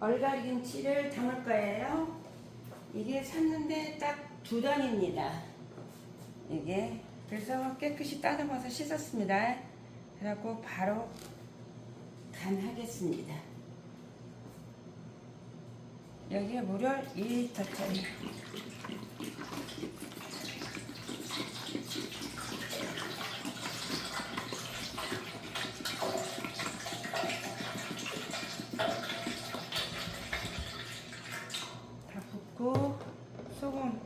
얼갈김치를 담을 거예요. 이게 샀는데 딱 두 단입니다. 이게 그래서 깨끗이 따듬어서 씻었습니다. 그래갖고 바로 간하겠습니다. 여기에 무려 2리터짜리 다 붓고 소금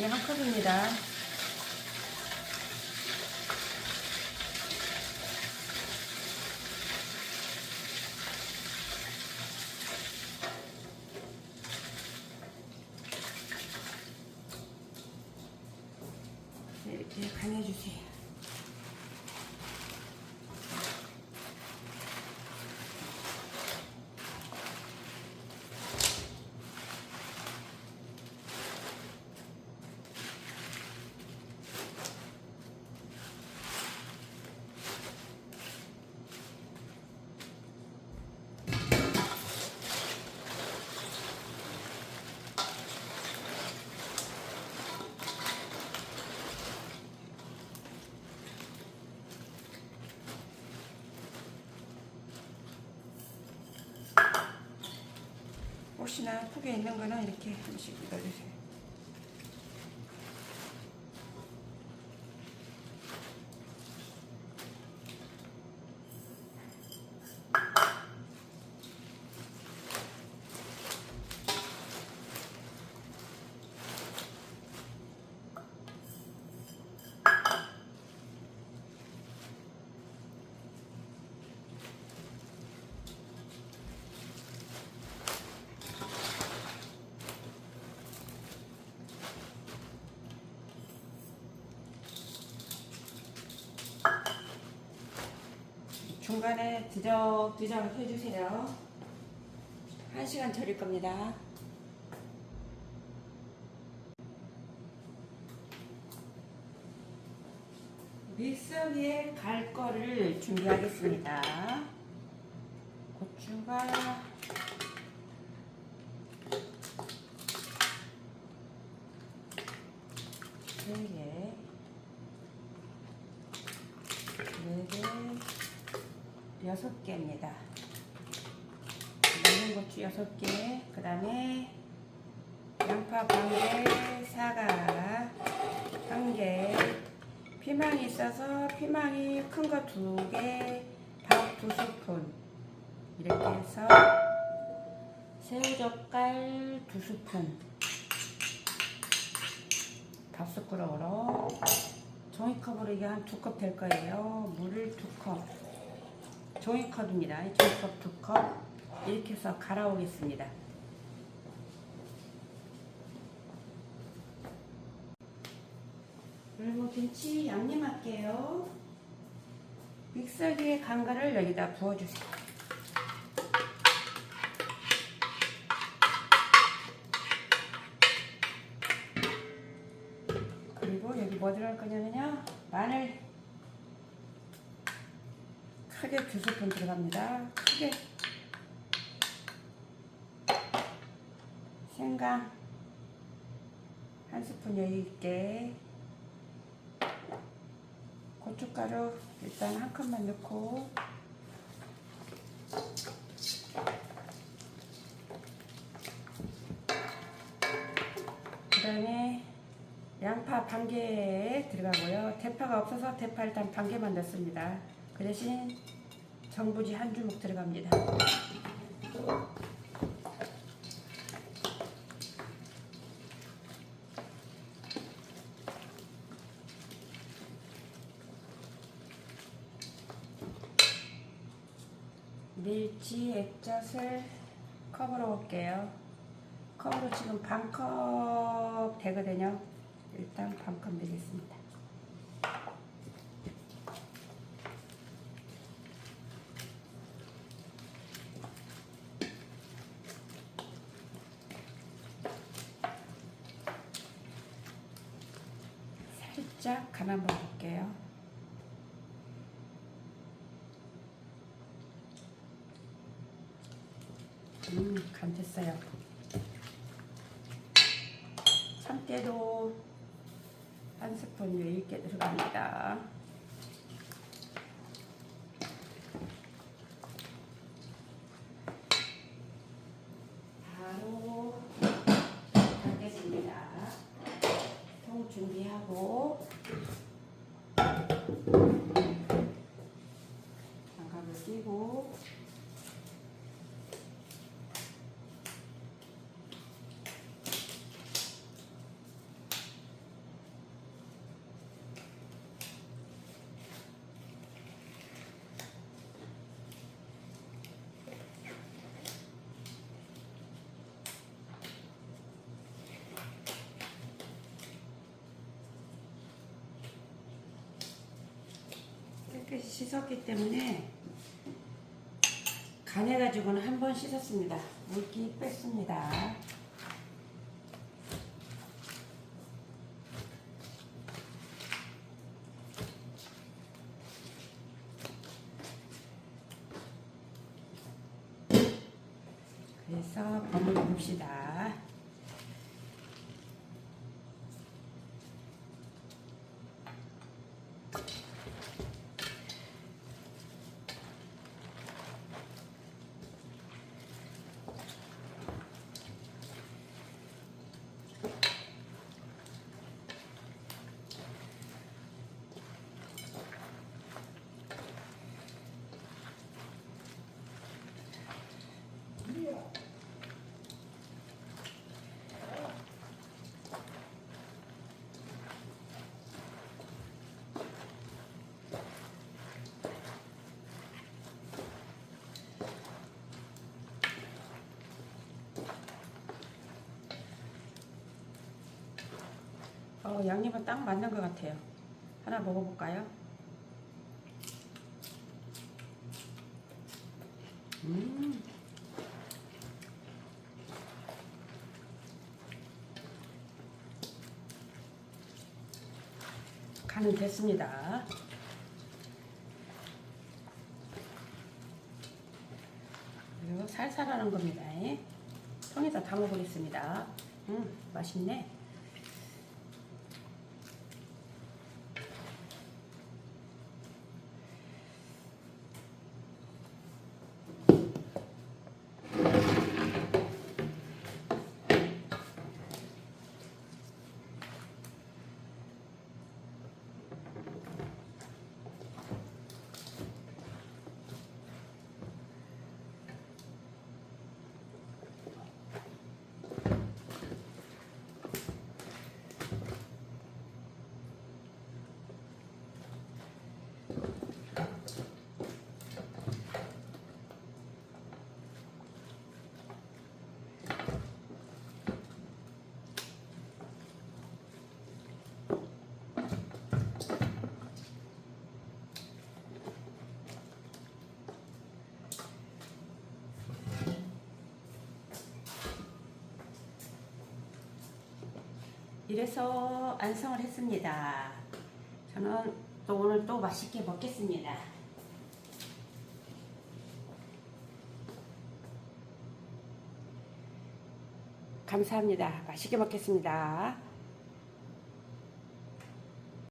이게 한 컵입니다. 네, 이렇게 간해주세요. 혹시나 폭에 있는 거는 이렇게 한 번씩 넣어주세요. 중간에 뒤적 뒤적 해주세요. 한 시간 절일 겁니다. 믹서기에 갈 거를 준비하겠습니다. 고추가 세 개, 네 개, 여섯 개입니다. 먹는 고추 여섯 개, 그 다음에 양파 반 개, 사과 한 개, 피망이 있어서 피망이 큰 거 두 개, 밥 두 스푼 이렇게 해서 새우젓갈 두 스푼 밥 숟가락으로 종이컵으로 이게 한 두 컵 될 거예요. 물을 두 컵. 종이컵입니다. 종이컵 두 컵. 이렇게 해서 갈아 오겠습니다. 그리고 김치 양념할게요. 믹서기에 간 거를 여기다 부어주세요. 그리고 여기 뭐 들어갈 거냐면요. 마늘 크게 두 스푼 들어갑니다. 크게 생강 한 스푼 여유 있게 고춧가루 일단 한 컵만 넣고 그 다음에 양파 반개 들어가고요. 대파가 없어서 대파 일단 반 개만 넣습니다. 그 대신 정부지 한 주먹 들어갑니다. 밀치 액젓을 컵으로 올게요. 컵으로 지금 반컵 되거든요. 일단 반컵 넣겠습니다. 살짝 간 한번 볼게요. 음, 간 됐어요. 참깨도 한 스푼 왜 이렇게 들어갑니다. 바로 하겠습니다. 통 준비하고 장갑을 끼고 깨끗이 씻었기 때문에 간해가지고는 한 번 씻었습니다. 물기 뺐습니다. 그래서 버무려 봅시다. 어, 양념은 딱 맞는 것 같아요. 하나 먹어볼까요? 음. 간은 됐습니다. 그리고 살살하는 겁니다. 통에다 담아보겠습니다. 음, 맛있네. 이래서 안성을 했습니다. 저는 또 오늘 또 맛있게 먹겠습니다. 감사합니다. 맛있게 먹겠습니다.